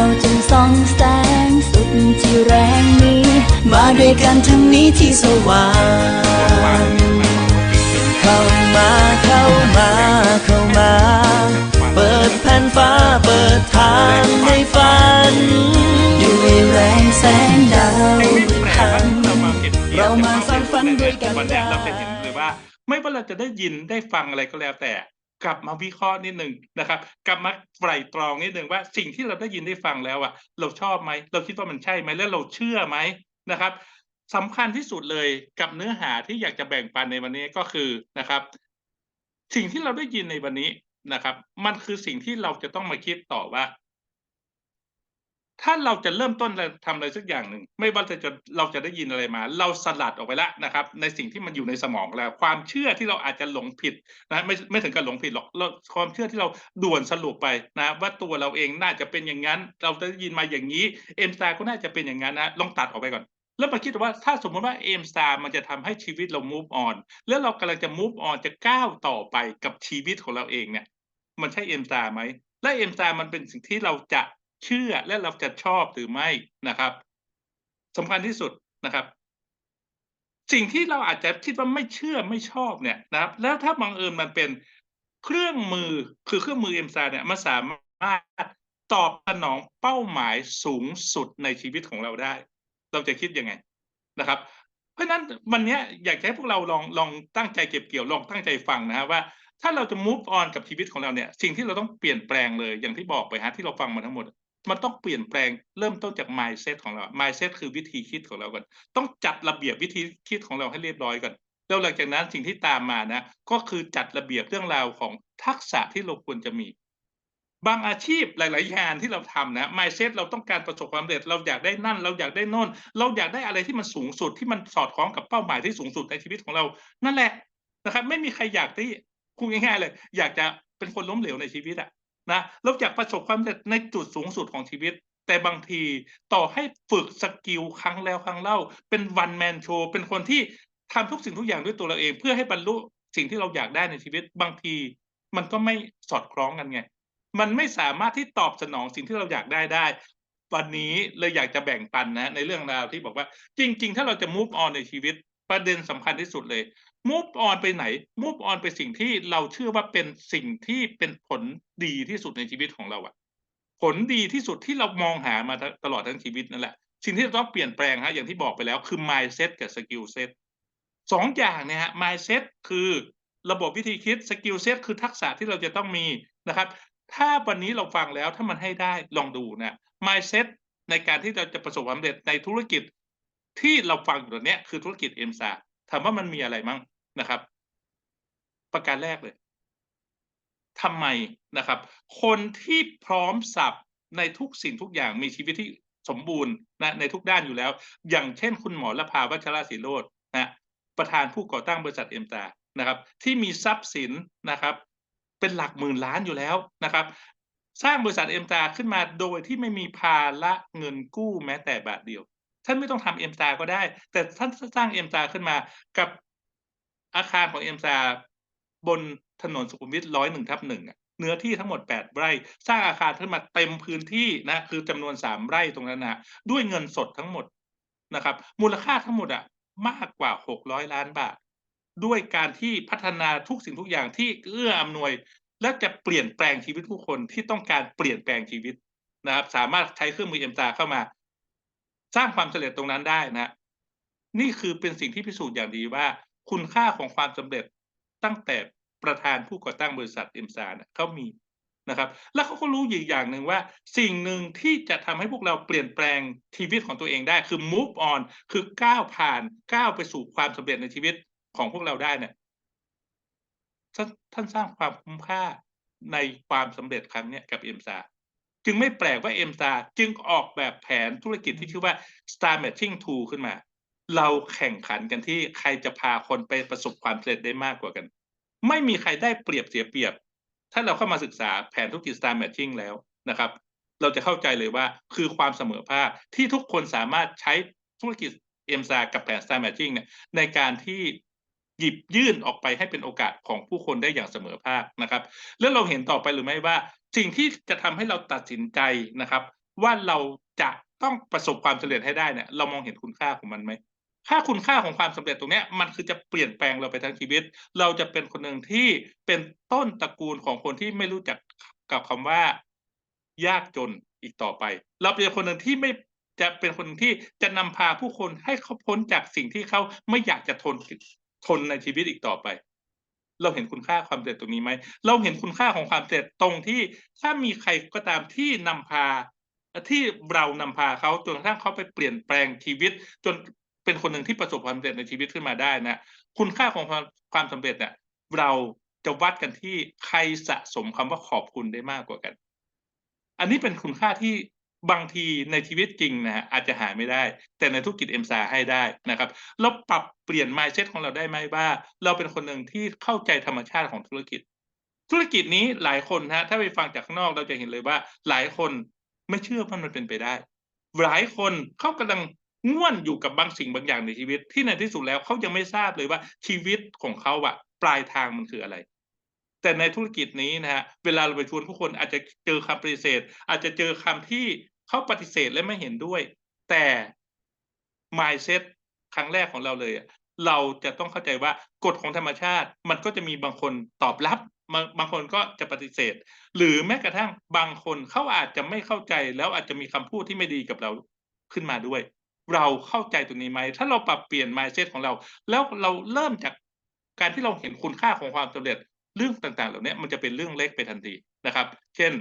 าวจึงส่องแสงสุดที่แรงนี้ มาด้วยกันทั้งนี้ที่สว่างเข้ามาเข้ามาเข้ามา เปิดแผ่นฟ้าเปิดทางให้ฝันด้วยแรงแสงดาวพันเรามาเห็นเราสร้างฝันด้วยกันวันเนี้ยได้เราจะเห็นเลยว่า ไม่ว่าเราจะได้ยินได้ฟังอะไรก็แล้วแต่ กลับมาวิเคราะห์นิดหนึ่งนะครับ กลับมาไตร่ตรองนิดหนึ่งว่าสิ่งที่เราได้ยินได้ฟังแล้วอะเราชอบไหม เราคิดว่ามันใช่ไหมแล้วเราเชื่อไหมนะครับสำคัญที่สุดเลยกับเนื้อหาที่อยากจะแบ่งปันในวันนี้ก็คือนะครับ สิ่งที่เราได้ยินในวันนี้นะครับ มันคือสิ่งที่เราจะต้องมาคิดต่อว่า ถ้าเราจะเริ่มต้นทำอะไรสักอย่างหนึ่งไม่ว่าจะเราจะได้ยินอะไรมา เราสลัดออกไปแล้วนะครับ ในสิ่งที่มันอยู่ในสมองแล้ว ความเชื่อที่เราอาจจะหลงผิดนะไม่ไม่ถึงกับหลงผิดหรอกความเชื่อที่เราด่วนสรุปไปนะว่าตัวเราเองน่าจะเป็นอย่างนั้น เราจะได้ยินมาอย่างนี้เอ็มสตาก็น่าจะเป็นอย่างนั้นนะลองตัดออกไปก่อนแล้วมาคิดว่าถ้าสมมติว่าเอมสตาร์มันจะทำให้ชีวิตเรา move on แล้วเรากำลังจะ move on จะก้าวต่อไปกับชีวิตของเราเองเนี่ย มันใช่เอ็มสตาไหมและเอ็มสตามันเป็นสิ่งที่เราจะ เชื่อและเราจะชอบหรือไม่นะครับสำคัญที่สุดนะครับ สิ่งที่เราอาจจะคิดว่าไม่เชื่อไม่ชอบเนี่ยนะครับ แล้วถ้าบังเอิญมันเป็นเครื่องมือคือเครื่องมือเอ็มซาเนี่ยมันสามารถตอบสนองเป้าหมายสูงสุดในชีวิตของเราได้ เราจะคิดยังไงนะครับ เพราะฉะนั้นวันนี้อยากให้พวกเราลองลองตั้งใจเก็บเกี่ยวลองตั้งใจฟังนะฮะว่าถ้าเราจะ move on กับชีวิตของเราเนี่ย สิ่งที่เราต้องเปลี่ยนแปลงเลยอย่างที่บอกไปฮะที่เราฟังมาทั้งหมด มันต้องเปลี่ยนแปลงเริ่มต้นจาก mindset ของเรา mindset คือวิธีคิดของเราก่อน ต้องจัดระเบียบวิธีคิดของเราให้เรียบร้อยก่อนแล้วหลังจากนั้นสิ่งที่ตามมานะ ก็คือจัดระเบียบเรื่องราวของทักษะที่เราควรจะมี บางอาชีพหลาย ๆ งานที่เราทำนะ mindset เราต้องการประสบความสำเร็จ เราอยากได้นั่น เราอยากได้น่นเราอยากได้อะไรที่มันสูงสุดที่มันสอดคล้องกับเป้าหมายที่สูงสุดในชีวิตของเรา นั่นแหละนะครับ ไม่มีใครอยากที่พูดง่าย ๆ เลย อยากจะเป็นคนล้มเหลวในชีวิตอะ นะเราอยากประสบความสำเร็จในจุดสูงสุดของชีวิต แต่บางทีต่อให้ฝึกสกิลครั้งแล้วครั้งเล่า เป็นวันแมนโชว์เป็นคนที่ทำทุกสิ่งทุกอย่างด้วยตัวเราเอง เพื่อให้บรรลุสิ่งที่เราอยากได้ในชีวิต บางทีมันก็ไม่สอดคล้องกันไง มันไม่สามารถที่ตอบสนองสิ่งที่เราอยากได้ได้ วันนี้เลยอยากจะแบ่งปันนะในเรื่องราวที่บอกว่าจริง ๆ ถ้าเราจะ move on ในชีวิตประเด็นสำคัญที่สุดเลย move on ไปไหน move on ไปสิ่งที่เราเชื่อว่าเป็นสิ่งที่เป็นผลดีที่สุดในชีวิตของเราอะผลดีที่สุดที่เรามองหามาตลอดทั้งชีวิตนั่นแหละ สิ่งที่เราต้องเปลี่ยนแปลงฮะอย่างที่บอกไปแล้วคือ mindset กับ skill set สองอย่างเนี่ยฮะ mindset คือระบบวิธีคิด skill set คือทักษะที่เราจะต้องมีนะครับ ถ้าวันนี้เราฟังแล้วถ้ามันให้ได้ลองดูนะ mindset ในการที่เราจะประสบความสำเร็จในธุรกิจ ที่เราฟังอยู่ตอนเนี้ยคือธุรกิจเอ็มซาถามว่ามันมีอะไรมั่ง นะครับ ประการแรกเลยทำไมนะครับ คนที่พร้อมสับในทุกสิ่งทุกอย่างมีชีวิตที่สมบูรณ์นะในทุกด้านอยู่แล้ว อย่างเช่นคุณหมอละภาวัชราศิโรจนะประธานผู้ก่อตั้งบริษัทเอ็มซานะครับ ที่มีทรัพย์สินนะครับ เป็นหลักหมื่นล้านอยู่แล้วนะครับ สร้างบริษัทเอ็มตาขึ้นมาโดยที่ไม่มีภาระเงินกู้แม้แต่บาทเดียว ท่านไม่ต้องทำเอ็มตาก็ได้ แต่ท่านสร้างเอ็มตาขึ้นมากับ อาคารของเอ็มตาบนถนนสุขุมวิทร้อยหนึ่งทับหนึ่งเนื้อที่ทั้งหมดแปดไร่ สร้างอาคารขึ้นมาเต็มพื้นที่นะคือจำนวนสามไร่ตรงนั้นนะด้วยเงินสดทั้งหมดนะครับ มูลค่าทั้งหมดอะมากกว่าหกร้อยล้านบาท ด้วยการที่พัฒนาทุกสิ่งทุกอย่างที่เอื้ออำนวย และจะเปลี่ยนแปลงชีวิตผู้คนที่ต้องการเปลี่ยนแปลงชีวิตนะครับ สามารถใช้เครื่องมือเอ็มตาเข้ามา สร้างความสำเร็จตรงนั้นได้นะ นี่คือเป็นสิ่งที่พิสูจน์อย่างดีว่า คุณค่าของความสำเร็จตั้งแต่ประธานผู้ก่อตั้งบริษัทเอ็มซาเนี่ยเขามีนะครับ แล้วเขาก็รู้อีกอย่างหนึ่งว่า สิ่งหนึ่งที่จะทำให้พวกเราเปลี่ยนแปลงชีวิตของตัวเองได้คือ move on คือก้าวผ่านก้าวไปสู่ความสำเร็จในชีวิตของพวกเราได้เนี่ยท่านท่านสร้างความคุ้มค่าในความสำเร็จครั้งนี้กับเอ็มซาจึงไม่แปลกว่าเอ็มซาจึงออกแบบแผนธุรกิจที่ชื่อว่า Star Matching Tool ขึ้นมา เราแข่งขันกันที่ใครจะพาคนไปประสบความสำเร็จได้มากกว่ากัน ไม่มีใครได้เปรียบเสียเปรียบ ถ้าเราเข้ามาศึกษาแผนธุรกิจ Star Matching แล้วนะครับ เราจะเข้าใจเลยว่าคือความเสมอภาคที่ทุกคนสามารถใช้ธุรกิจเอ็มซากับแผน Star Matching เนี่ยในการที่หยิบยื่นออกไปให้เป็นโอกาสของผู้คนได้อย่างเสมอภาคนะครับ แล้วเราเห็นต่อไปหรือไม่ว่า สิ่งที่จะทำให้เราตัดสินใจนะครับ ว่าเราจะต้องประสบความสำเร็จให้ได้เนี่ยเรามองเห็นคุณค่าของมันไหม ถ้าคุณค่าของความสำเร็จตรงนี้มันคือจะเปลี่ยนแปลงเราไปทั้งชีวิต เราจะเป็นคนหนึ่งที่เป็นต้นตระกูลของคนที่ไม่รู้จักกับคำว่า ยากจนอีกต่อไป เราเป็นคนหนึ่งที่ไม่จะเป็นคนที่จะนำพาผู้คนให้เขาพ้นจากสิ่งที่เขาไม่อยากจะทนทนในชีวิตอีกต่อไป เราเห็นคุณค่าความสำเร็จตรงนี้ไหมเราเห็นคุณค่าของความสำเร็จตรงที่ถ้ามีใครก็ตามที่นำพาที่เรานำพาเขาจนกระทั่งเขาไปเปลี่ยนแปลงชีวิต จน เป็นคนหนึ่งที่ประสบความสำเร็จในชีวิตขึ้นมาได้นะ คุณค่าของความความสำเร็จเนี่ยเราจะวัดกันที่ใครสะสมคำว่าขอบคุณได้มากกว่ากัน อันนี้เป็นคุณค่าที่บางทีในชีวิตจริงนะอาจจะหาไม่ได้ แต่ในธุรกิจ MSA ให้ได้นะครับเราปรับเปลี่ยน mindset ของเราได้ไหมว่า เราเป็นคนหนึ่งที่เข้าใจธรรมชาติของธุรกิจ ธุรกิจนี้หลายคนนะถ้าไปฟังจากข้างนอกเราจะเห็นเลยว่า หลายคนไม่เชื่อว่ามันเป็นไปได้ หลายคนเขากำลัง ง่วนอยู่กับบางสิ่งบางอย่างในชีวิต ที่ในที่สุดแล้วเขายังไม่ทราบเลยว่าชีวิตของเขาอะปลายทางมันคืออะไร แต่ในธุรกิจนี้นะครับเวลาเราไปชวนผู้คนอาจจะเจอคำปฏิเสธ อาจจะเจอคำที่เขาปฏิเสธและไม่เห็นด้วย แต่ mindset ครั้งแรกของเราเลยเราจะต้องเข้าใจว่ากฎของธรรมชาติ มันก็จะมีบางคนตอบรับบางบางคนก็จะปฏิเสธ หรือแม้กระทั่งบางคนเขาอาจจะไม่เข้าใจแล้วอาจจะมีคำพูดที่ไม่ดีกับเราขึ้นมาด้วย เราเข้าใจตรงนี้ไหม ถ้าเราปรับเปลี่ยน mindset ของเรา แล้วเราเริ่มจากการที่เราเห็นคุณค่าของความสำเร็จเรื่องต่างๆ เหล่านี้มันจะเป็นเรื่องเล็กไปทันทีนะครับ เช่น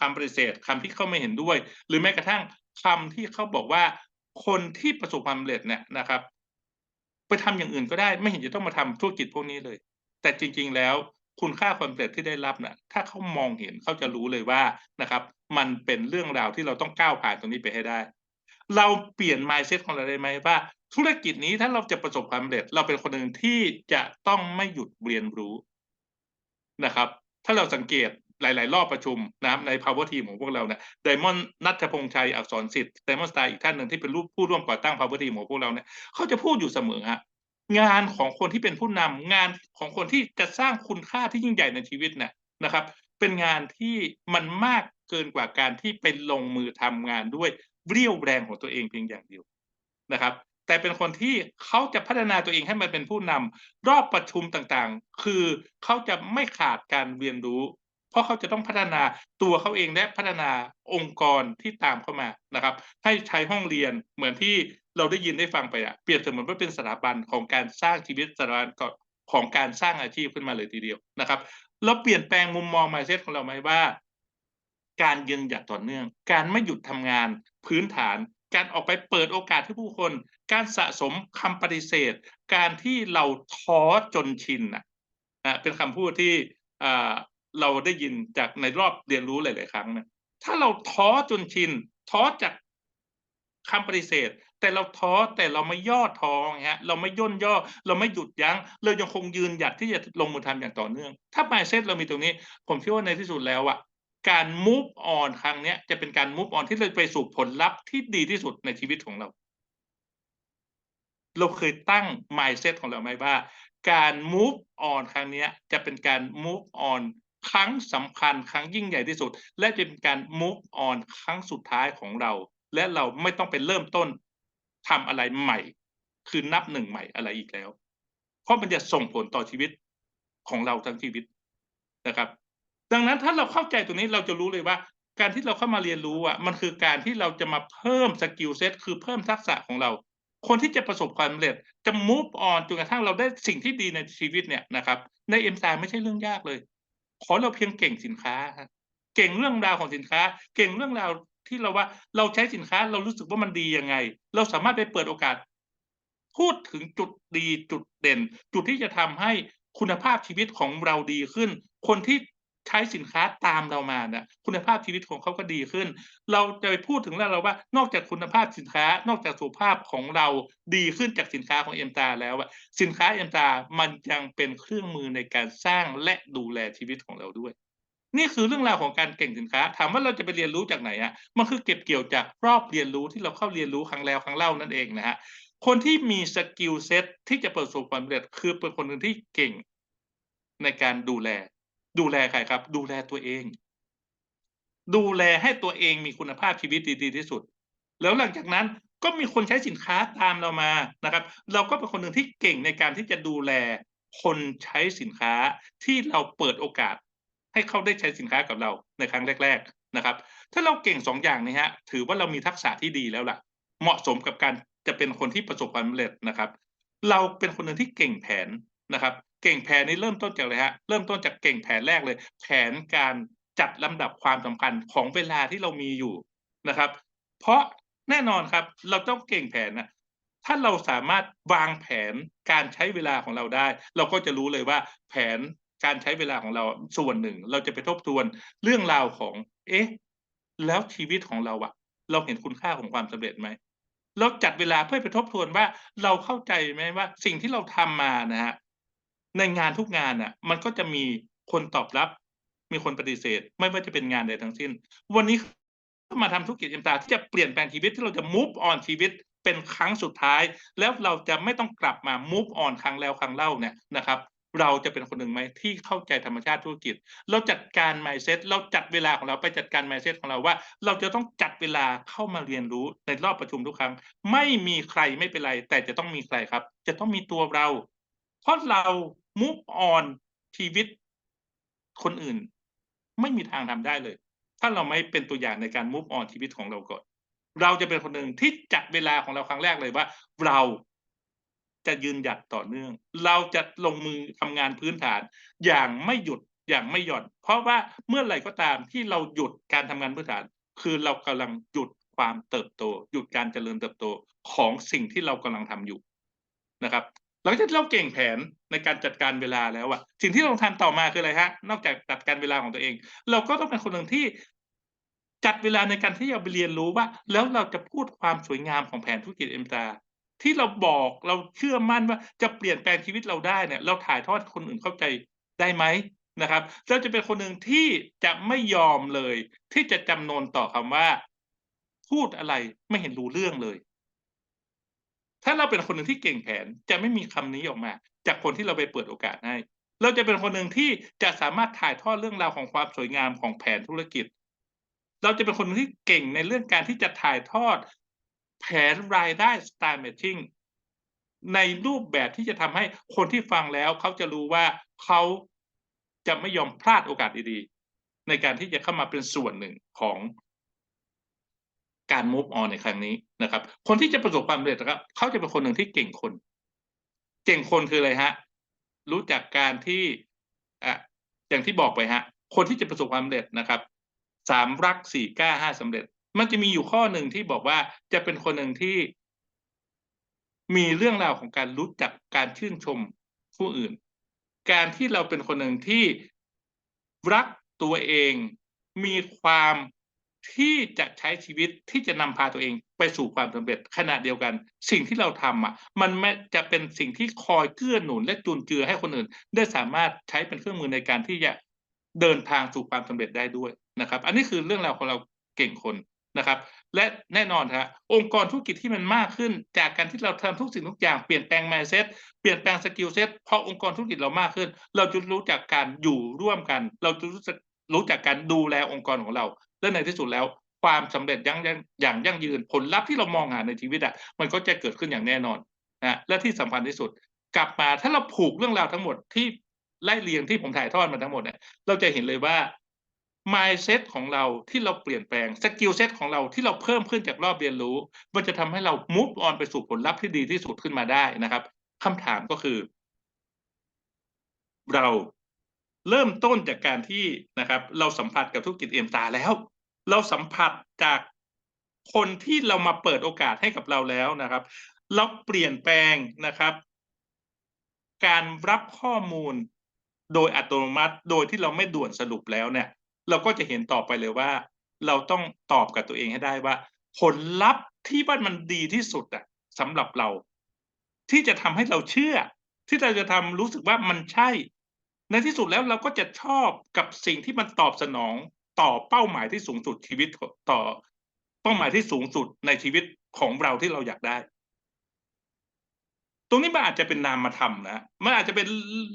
คำปฏิเสธคำที่เขาไม่เห็นด้วย หรือแม้กระทั่งคำที่เขาบอกว่าคนที่ประสบความสำเร็จเนี่ยนะครับ ไปทำอย่างอื่นก็ได้ ไม่เห็นจะต้องมาทำธุรกิจพวกนี้เลย แต่จริง ๆ แล้วคุณค่าความสำเร็จที่ได้รับน่ะ ถ้าเขามองเห็นเขาจะรู้เลยว่านะครับ มันเป็นเรื่องราวที่เราต้องก้าวผ่านตรงนี้ไปให้ได้ เราเปลี่ยน mindset ของเราได้ไหมว่า ธุรกิจนี้ถ้าเราจะประสบความสำเร็จ เราเป็นคนหนึ่งที่จะต้องไม่หยุดเรียนรู้นะครับ ถ้าเราสังเกตหลาย ๆ รอบประชุมนะครับใน Power Team ของพวกเราเนี่ยไดมอนด์ณัฐพงษ์ชัยอักษรสิทธิ์ไดมอนด์สไตล์อีกท่านหนึ่งที่เป็นรูปผู้ร่วมก่อตั้ง Power Team ของพวกเราเนี่ยเขาจะพูดอยู่เสมอครับงานของคนที่เป็นผู้นำงานของคนที่จะสร้างคุณค่าที่ยิ่งใหญ่ในชีวิตเนี่ยนะครับ เป็นงานที่มันมากเกินกว่าการที่ไปลงมือทำงานด้วย เรี่ยวแรงของตัวเองเพียงอย่างเดียวนะครับ แต่เป็นคนที่เขาจะพัฒนาตัวเองให้มันเป็นผู้นำรอบประชุมต่างๆ คือเขาจะไม่ขาดการเรียนรู้ เพราะเขาจะต้องพัฒนาตัวเขาเองและพัฒนาองค์กรที่ตามเข้ามานะครับ ให้ใช้ห้องเรียนเหมือนที่เราได้ยินได้ฟังไปอะเปรียบเสมือนว่าเป็นสถาบันของการสร้างชีวิตสถาบันของการสร้างอาชีพขึ้นมาเลยทีเดียวนะครับ เราเปลี่ยนแปลงมุมมอง mindset ของเราไหมว่า การยืนหยัดต่อเนื่อง การไม่หยุดทำงาน พื้นฐาน การออกไปเปิดโอกาสให้ผู้คน การสะสมคำปฏิเสธ การที่เราท้อจนชินน่ะเป็นคำพูดที่เราได้ยินจากในรอบเรียนรู้หลาย ๆ ครั้งนะถ้าเราท้อจนชินท้อจากคำปฏิเสธ แต่เราท้อแต่เราไม่ย่อท้อไงครับเราไม่ย่นย่อ เราไม่หยุดยั้ง เรายังคงยืนหยัดที่จะลงมือทำอย่างต่อเนื่อง ถ้า mindset เรามีตรงนี้ ผมเชื่อว่าในที่สุดแล้วอะ การ move on ครั้งเนี้ยจะเป็นการ move on ที่เราไปสู่ผลลัพธ์ที่ดีที่สุดในชีวิตของเรา เราเคยตั้ง mindset ของเราไหมว่า การ move on ครั้งเนี้ยจะเป็นการ move on ครั้งสำคัญครั้งยิ่งใหญ่ที่สุด และจะเป็นการ move on ครั้งสุดท้ายของเรา และเราไม่ต้องไปเริ่มต้นทำอะไรใหม่ คือนับหนึ่งใหม่อะไรอีกแล้ว เพราะมันจะส่งผลต่อชีวิตของเราทั้งชีวิตนะครับ ดังนั้นถ้าเราเข้าใจตรงนี้เราจะรู้เลยว่า การที่เราเข้ามาเรียนรู้อะมันคือการที่เราจะมาเพิ่มสกิลเซ็ตคือเพิ่มทักษะของเรา คนที่จะประสบความสำเร็จจะ move on จนกระทั่งเราได้สิ่งที่ดีในชีวิตเนี่ยนะครับ ใน MSA ไม่ใช่เรื่องยากเลย ขอเราเพียงเก่งสินค้า เก่งเรื่องราวของสินค้า เก่งเรื่องราวที่เราว่าเราใช้สินค้าเรารู้สึกว่ามันดียังไง เราสามารถไปเปิดโอกาส พูดถึงจุดดีจุดเด่น จุดที่จะทำให้คุณภาพชีวิตของเราดีขึ้น คนที่ ใช้สินค้าตามเรามาเนี่ยคุณภาพชีวิตของเขาก็ดีขึ้น เราจะไปพูดถึงเรื่องเราว่า นอกจากคุณภาพสินค้า นอกจากสุขภาพของเราดีขึ้นจากสินค้าของ MSA แล้วอะสินค้า MSA มันยังเป็นเครื่องมือในการสร้างและดูแลชีวิตของเราด้วยนี่คือเรื่องราวของการเก่งสินค้า ถามว่าเราจะไปเรียนรู้จากไหนอะมันคือเก็บเกี่ยวจากรอบเรียนรู้ที่เราเข้าเรียนรู้ครั้งแล้วครั้งเล่านั่นเองนะครับคนที่มีสกิลเซ็ตที่จะประสบความสำเร็จคือเป็นคนหนึ่งที่เก่งในการดูแล ดูแลใครครับ ดูแลตัวเอง ดูแลให้ตัวเองมีคุณภาพชีวิตดีๆที่สุด แล้วหลังจากนั้นก็มีคนใช้สินค้าตามเรามานะครับ เราก็เป็นคนหนึ่งที่เก่งในการที่จะดูแลคนใช้สินค้าที่เราเปิดโอกาส ให้เขาได้ใช้สินค้ากับเราในครั้งแรก ๆนะครับ ถ้าเราเก่งสองอย่างนี้ฮะถือว่าเรามีทักษะที่ดีแล้วล่ะ เหมาะสมกับการจะเป็นคนที่ประสบความสำเร็จนะครับ เราเป็นคนหนึ่งที่เก่งแผนนะครับ เก่งแผนนี้เริ่มต้นจากอะไรฮะเริ่มต้นจากเก่งแผนแรกเลย แผนการจัดลำดับความสำคัญของเวลาที่เรามีอยู่นะครับ เพราะแน่นอนครับ เราต้องเก่งแผนนะถ้าเราสามารถวางแผนการใช้เวลาของเราได้ เราก็จะรู้เลยว่า แผนการใช้เวลาของเราส่วนหนึ่ง เราจะไปทบทวนเรื่องราวของ เอ๊ะ แล้วชีวิตของเราอะเราเห็นคุณค่าของความสำเร็จไหมเราจัดเวลาเพื่อไปทบทวนว่าเราเข้าใจไหมว่า สิ่งที่เราทำมานะฮะ ในงานทุกงานน่ะ มันก็จะมีคนตอบรับ มีคนปฏิเสธ ไม่ว่าจะเป็นงานใดทั้งสิ้น วันนี้มาทำธุรกิจเอ็มตาที่จะเปลี่ยนแปลงชีวิตที่เราจะ move on ชีวิตเป็นครั้งสุดท้าย แล้วเราจะไม่ต้องกลับมา move on ครั้งแล้วครั้งเล่าเนี่ยนะครับ เราจะเป็นคนหนึ่งไหมที่เข้าใจธรรมชาติธุรกิจ เราจัดการ mindset เราจัดเวลาของเราไปจัดการ mindset ของเราว่า เราจะต้องจัดเวลาเข้ามาเรียนรู้ในรอบประชุมทุกครั้ง ไม่มีใครไม่เป็นไร แต่จะต้องมีใครครับ จะต้องมีตัวเรา เพราะเรา move on ชีวิตคนอื่น ไม่มีทางทำได้เลย ถ้าเราไม่เป็นตัวอย่างในการ move on ชีวิตของเราก่อน เราจะเป็นคนหนึ่งที่จัดเวลาของเราครั้งแรกเลยว่า เราจะยืนหยัดต่อเนื่อง เราจะลงมือทำงานพื้นฐาน อย่างไม่หยุดอย่างไม่หย่อน เพราะว่าเมื่อไหร่ก็ตามที่เราหยุดการทำงานพื้นฐาน คือเรากำลังหยุดความเติบโต หยุดการเจริญเติบโตของสิ่งที่เรากำลังทำอยู่นะครับ หลังจากที่เราเก่งแผนในการจัดการเวลาแล้วอะสิ่งที่เราทำต่อมาคืออะไรฮะ นอกจากจัดการเวลาของตัวเอง เราก็ต้องเป็นคนหนึ่งที่จัดเวลาในการที่จะไปเรียนรู้ว่า แล้วเราจะพูดความสวยงามของแผนธุรกิจเอ็มตาที่เราบอกเราเชื่อมั่นว่าจะเปลี่ยนแปลงชีวิตเราได้เนี่ย เราถ่ายทอดคนอื่นเข้าใจได้ไหมนะครับเราจะเป็นคนหนึ่งที่จะไม่ยอมเลย ที่จะจำนนต่อคำว่า พูดอะไรไม่เห็นรู้เรื่องเลย ถ้าเราเป็นคนหนึ่งที่เก่งแผนจะไม่มีคำนี้ออกมา จากคนที่เราไปเปิดโอกาสให้ เราจะเป็นคนหนึ่งที่จะสามารถถ่ายทอดเรื่องราวของความสวยงามของแผนธุรกิจ เราจะเป็นคนที่เก่งในเรื่องการที่จะถ่ายทอด แผนรายได้ Star Matching ในรูปแบบที่จะทำให้คนที่ฟังแล้วเขาจะรู้ว่าเขาจะไม่ยอมพลาดโอกาสดีๆ ในการที่จะเข้ามาเป็นส่วนหนึ่งของ การ move on ในครั้งนี้นะครับ คนที่จะประสบความสำเร็จนะครับเขาจะเป็นคนหนึ่งที่เก่งคน เก่งคนคืออะไรฮะ รู้จักการที่อะอย่างที่บอกไปฮะ คนที่จะประสบความสำเร็จนะครับสามรักสี่กล้าห้าสำเร็จ มันจะมีอยู่ข้อหนึ่งที่บอกว่าจะเป็นคนหนึ่งที่ มีเรื่องราวของการรู้จักการชื่นชมผู้อื่น การที่เราเป็นคนหนึ่งที่รักตัวเองมีความ ที่จะใช้ชีวิตที่จะนำพาตัวเองไปสู่ความสำเร็จขณะเดียวกัน สิ่งที่เราทำอะมันไม่จะเป็นสิ่งที่คอยเกื้อหนุนและจุนเจือให้คนอื่น ได้สามารถใช้เป็นเครื่องมือในการที่จะเดินทางสู่ความสำเร็จได้ด้วยนะครับ อันนี้คือเรื่องราวของเราเก่งคนนะครับ และแน่นอนครับองค์กรธุรกิจที่มันมากขึ้น จากการที่เราทำทุกสิ่งทุกอย่างเปลี่ยนแปลง mindset เปลี่ยนแปลงสกิลเซ็ตพอองค์กรธุรกิจเรามากขึ้น เราจะรู้จักการอยู่ร่วมกัน เราจะรู้จักรู้จักการดูแลองค์กรของเรา และในที่สุดแล้วความสำเร็จยั่งอย่างยั่งยืนผลลัพธ์ที่เรามองหาในชีวิตอะมันก็จะเกิดขึ้นอย่างแน่นอนนะและที่สำคัญที่สุด กลับมาถ้าเราผูกเรื่องราวทั้งหมดที่ไล่เรียงที่ผมถ่ายทอดมาทั้งหมดเนี่ยเราจะเห็นเลยว่า mindset ของเราที่เราเปลี่ยนแปลงสกิลเซ็ตของเราที่เราเพิ่มขึ้นจากรอบเรียนรู้ มันจะทำให้เรา move on ไปสู่ผลลัพธ์ที่ดีที่สุดขึ้นมาได้นะครับคำถามก็คือ เรา เริ่มต้นจากการที่นะครับเราสัมผัสกับธุรกิจเอ็มตาแล้ว เราสัมผัสจากคนที่เรามาเปิดโอกาสให้กับเราแล้วนะครับ เราเปลี่ยนแปลงนะครับ การรับข้อมูลโดยอัตโนมัติ โดยที่เราไม่ด่วนสรุปแล้วเนี่ย เราก็จะเห็นต่อไปเลยว่า เราต้องตอบกับตัวเองให้ได้ว่า ผลลัพธ์ที่ว่านมันดีที่สุดอะสำหรับเรา ที่จะทำให้เราเชื่อ ที่เราจะทำรู้สึกว่ามันใช่ ในที่สุดแล้วเราก็จะชอบกับสิ่งที่มันตอบสนองต่อเป้าหมายที่สูงสุดชีวิตต่อเป้าหมายที่สูงสุดในชีวิตของเราที่เราอยากได้ ตรงนี้มันอาจจะเป็นนามธรรมนะมันอาจจะเป็น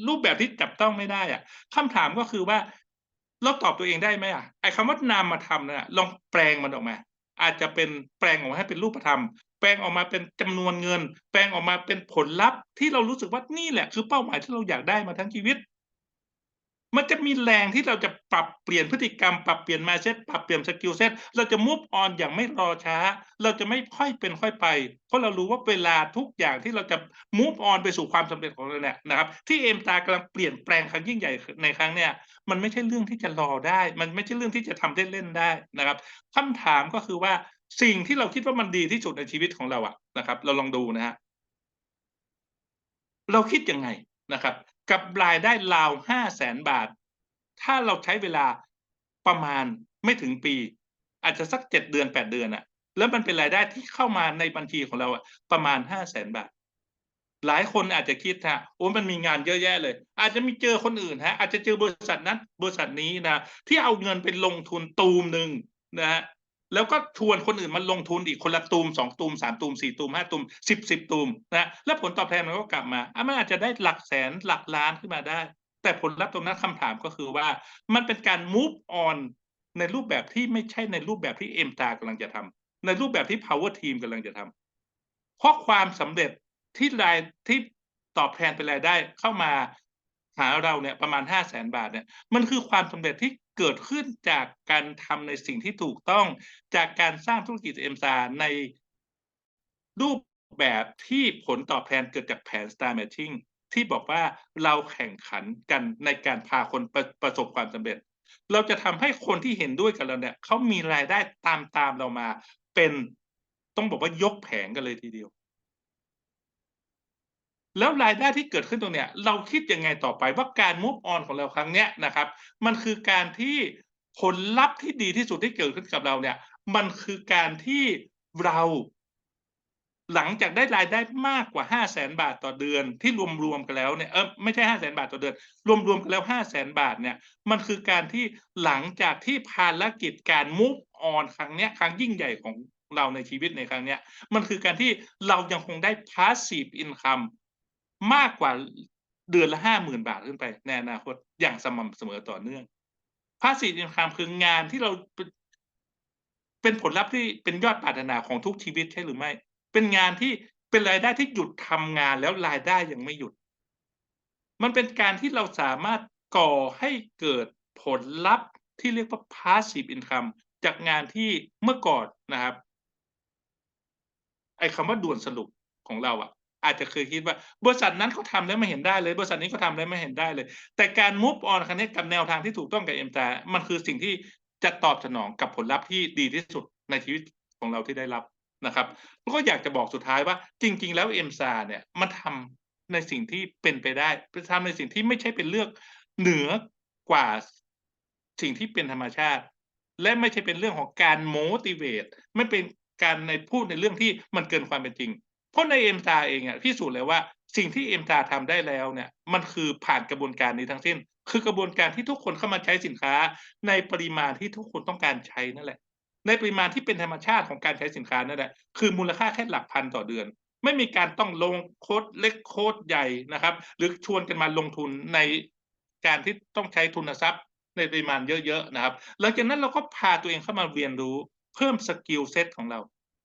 รูปแบบที่จับต้องไม่ได้อะคำถามก็คือว่าเราตอบตัวเองได้ไหมอะไอ้คำว่านามธรรมนี่ลองแปลงมันออกมา อาจจะเป็นแปลงออกมาให้เป็นรูปธรรม แปลงออกมาเป็นจำนวนเงิน แปลงออกมาเป็นผลลัพธ์ที่เรารู้สึกว่านี่แหละ คือเป้าหมายที่เราอยากได้มาทั้งชีวิต มันจะมีแรงที่เราจะปรับเปลี่ยนพฤติกรรม ปรับเปลี่ยน mindset ปรับเปลี่ยนสกิลเซ็ตเราจะ move on อย่างไม่รอช้า เราจะไม่ค่อยเป็นค่อยไป เพราะเรารู้ว่าเวลาทุกอย่างที่เราจะ move on ไปสู่ความสำเร็จของเราเนี่ยนะครับ ที่เอมตากำลังเปลี่ยนแปลงครั้งยิ่งใหญ่ในครั้งเนี้ยมันไม่ใช่เรื่องที่จะรอได้ มันไม่ใช่เรื่องที่จะทำเล่นๆได้นะครับคำถามก็คือว่าสิ่งที่เราคิดว่ามันดีที่สุดในชีวิตของเราอะนะครับ เราลองดูนะฮะเราคิดยังไงนะครับ กับรายได้ราว500,000บาท ถ้าเราใช้เวลาประมาณไม่ถึงปี อาจจะสัก7เดือน8เดือนอะแล้วมันเป็นรายได้ที่เข้ามาในบัญชีของเราอะประมาณ500,000บาท หลายคนอาจจะคิดฮะโอ้มันมีงานเยอะแยะเลย อาจจะมีเจอคนอื่นฮะอาจจะเจอบริษัทนั้นบริษัทนี้นะที่เอาเงินไปลงทุนตูมหนึ่งนะฮะ แล้วก็ชวนคนอื่นมาลงทุนอีกคนละตูมสองตูมสามตูมสี่ตูมห้าตูมสิบสิบตูมนะแล้วผลตอบแทนมันก็กลับมาอะมันอาจจะได้หลักแสนหลักล้านขึ้นมาได้ แต่ผลลัพธ์ตรงนั้นคำถามก็คือว่า มันเป็นการ move on ในรูปแบบที่ไม่ใช่ในรูปแบบที่เอ็มตากำลังจะทำในรูปแบบที่ power team กำลังจะทำเพราะความสำเร็จที่รายที่ตอบแทนเป็นรายได้เข้ามา หาเราเนี่ยประมาณห้าแสนบาทเนี่ยมันคือความสำเร็จที่เกิดขึ้นจากการทำในสิ่งที่ถูกต้องจากการสร้างธุรกิจเอ็มซาในรูปแบบที่ผลตอบแทนเกิดจากแผน Star Matching ที่บอกว่าเราแข่งขันกันในการพาคนประประสบความสำเร็จ เราจะทำให้คนที่เห็นด้วยกับเราเนี่ยเขามีรายได้ตามตามเรามาเป็นต้องบอกว่ายกแผงกันเลยทีเดียว แล้วรายได้ที่เกิดขึ้นตรงเนี้ยเราคิดยังไงต่อไปว่าการ move on ของเราครั้งเนี้ยนะครับ มันคือการที่ผลลัพธ์ที่ดีที่สุดที่เกิดขึ้นกับเราเนี่ย มันคือการที่เราหลังจากได้รายได้มากกว่า500,000บาทต่อเดือนที่รวมๆกันแล้วเนี่ยเออไม่ใช่500,000บาทต่อเดือน รวมๆกันแล้ว500,000บาทเนี่ยมันคือการที่หลังจากที่ภารกิจการ move on ครั้งเนี้ยครั้งยิ่งใหญ่ของเราในชีวิตในครั้งเนี้ยมันคือการที่เรายังคงได้ passive income มากกว่าเดือนละ50,000บาทขึ้นไปในอนาคตอย่างสม่ำเสมอต่อเนื่อง passive income คืองานที่เราเป็นผลลัพธ์ที่เป็นยอดปรารถนาของทุกชีวิตใช่หรือไม่ เป็นงานที่เป็นรายได้ที่หยุดทำงานแล้วรายได้ยังไม่หยุด มันเป็นการที่เราสามารถก่อให้เกิดผลลัพธ์ที่เรียกว่า passive income จากงานที่เมื่อก่อนนะครับไอ้คำว่าด่วนสรุปของเราอะ อาจจะเคยคิดว่าบริษัทนั้นเขาทำแล้วไม่เห็นได้เลย บริษัทนี้เขาทำแล้วไม่เห็นได้เลย แต่การ move on ครั้งนี้กับแนวทางที่ถูกต้องกับเอ็มตามันคือสิ่งที่จะตอบสนองกับผลลัพธ์ที่ดีที่สุดในชีวิตของเราที่ได้รับนะครับแล้วก็อยากจะบอกสุดท้ายว่าจริง ๆ แล้วเอ็มซาเนี่ยมันทำในสิ่งที่เป็นไปได้ทำในสิ่งที่ไม่ใช่เป็นเรื่องเหนือกว่าสิ่งที่เป็นธรรมชาติ และไม่ใช่เป็นเรื่องของการ motivate ไม่เป็นการในพูดในเรื่องที่มันเกินความเป็นจริง เพราะในเอ็มตาเองอะพิสูจน์เลยว่าสิ่งที่เอ็มตาทำได้แล้วเนี่ยมันคือผ่านกระบวนการนี้ทั้งสิ้น คือกระบวนการที่ทุกคนเข้ามาใช้สินค้า ในปริมาณที่ทุกคนต้องการใช้นั่นแหละ ในปริมาณที่เป็นธรรมชาติของการใช้สินค้านั่นแหละคือมูลค่าแค่หลักพันต่อเดือน ไม่มีการต้องลงโค้ดเล็กโค้ดใหญ่นะครับ หรือชวนกันมาลงทุนในการที่ต้องใช้ทุนทรัพย์ ในปริมาณเยอะๆนะครับหลังจากนั้นเราก็พาตัวเองเข้ามาเรียนรู้ เพิ่มสกิลเซ็ตของเรา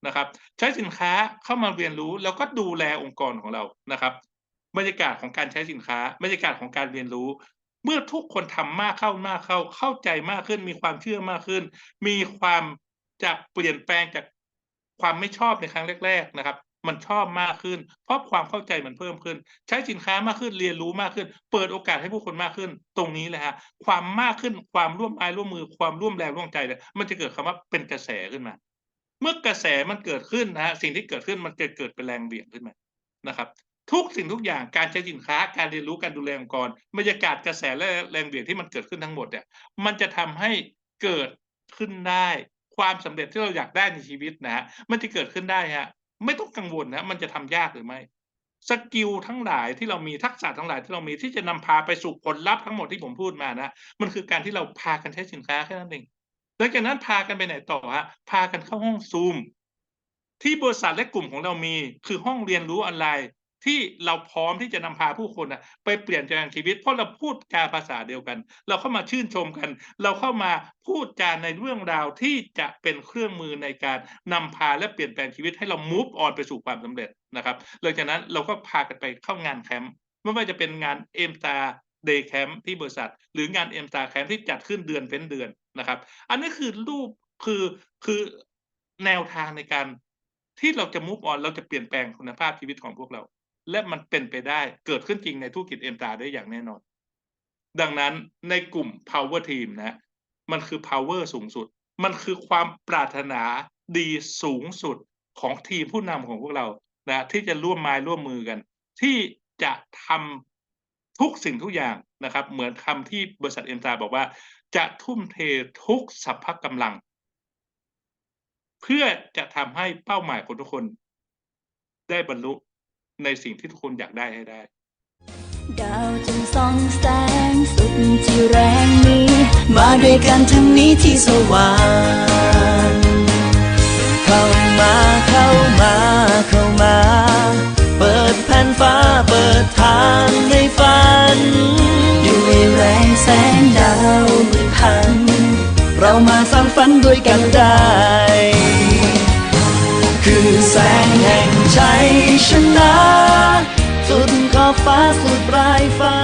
นะครับ ใช้สินค้าเข้ามาเรียนรู้ แล้วก็ดูแลองค์กรของเรานะครับ บรรยากาศของการใช้สินค้า บรรยากาศของการเรียนรู้ เมื่อทุกคนทำมากเข้ามากเข้า เข้าใจมากขึ้น มีความเชื่อมากขึ้น มีความจะเปลี่ยนแปลงจากความไม่ชอบในครั้งแรก ๆนะครับ มันชอบมากขึ้น เพราะความเข้าใจมันเพิ่มขึ้น ใช้สินค้ามากขึ้นเรียนรู้มากขึ้น เปิดโอกาสให้ผู้คนมากขึ้น ตรงนี้แหละฮะความมากขึ้นความร่วมไม้ร่วมมือ ความร่วมแรงร่วมใจเนี่ยมันจะเกิดคำว่าเป็นกระแสขึ้นมา เมื่อกระแสมันเกิดขึ้นนะฮะสิ่งที่เกิดขึ้นมันจะเกิดเป็นแรงเบี่ยงขึ้นมานะครับ ทุกสิ่งทุกอย่างการใช้สินค้าการเรียนรู้การดูแลองค์กรบรรยากาศกระแสและแรงเบี่ยงที่มันเกิดขึ้นทั้งหมดเนี่ยมันจะทำให้เกิดขึ้นได้ ความสำเร็จที่เราอยากได้ในชีวิตนะฮะมันจะเกิดขึ้นได้ฮะไม่ต้องกังวลนะมันจะทำยากหรือไม่สกิลทั้งหลายที่เรามีทักษะทั้งหลายที่เรามีที่จะนำพาไปสู่ผลลัพธ์ทั้งหมดที่ผมพูดมานะ มันคือการที่เราพากันใช้สินค้าแค่นั้นเอง ลังจากนั้นพากันไปไหนต่อฮะพากันเข้าห้องซูม ที่บริษัทและกลุ่มของเรามีคือห้องเรียนรู้ออนไลน์ ที่เราพร้อมที่จะนำพาผู้คนอะไปเปลี่ยนแปลงชีวิต เพราะเราพูดจาภาษาเดียวกัน เราเข้ามาชื่นชมกัน เราเข้ามาพูดจาในเรื่องราวที่จะเป็นเครื่องมือในการนำพาและเปลี่ยนแปลงชีวิตให้เรา move on ไปสู่ความสำเร็จนะครับหลังจากนั้นเราก็พากันไปเข้างานแคมป์ไม่ว่าจะเป็นงานเอ็มตา เดย์แคมป์ที่บริษัท หรืองานเอ็มตาแคมป์ที่จัดขึ้นเดือนเว้นเดือนนะครับ อันนี้คือรูปคือคือแนวทางในการที่เราจะ move on เราจะเปลี่ยนแปลงคุณภาพชีวิตของพวกเรา และมันเป็นไปได้เกิดขึ้นจริงในธุรกิจเอ็มตาได้อย่างแน่นอน ดังนั้นในกลุ่ม power team นะมันคือ power สูงสุด มันคือความปรารถนาดีสูงสุดของทีมผู้นำของพวกเรานะที่จะร่วมไม้ร่วมมือกัน ที่จะทำ ทุกสิ่งทุกอย่างนะครับ เหมือนคำที่บริษัทเอ็มตาบอกว่า จะทุ่มเททุกสรรพกำลัง เพื่อจะทำให้เป้าหมายของทุกคน ได้บรรลุในสิ่งที่ทุกคนอยากได้ให้ได้ ดาวจงส่องแสงสุดที่แรงนี้ มาด้วยกันทั้งนี้ที่สว่างเข้ามาเข้ามาเข้ามา เปิดแผ่นฟ้าเปิดทางในฝันด้วยแรงแสงดาวมืดพัน เรามาสร้างฝันด้วยกันได้ คือแสงแห่งชัยชนะ สุดขอบฟ้าสุดปลายฟ้า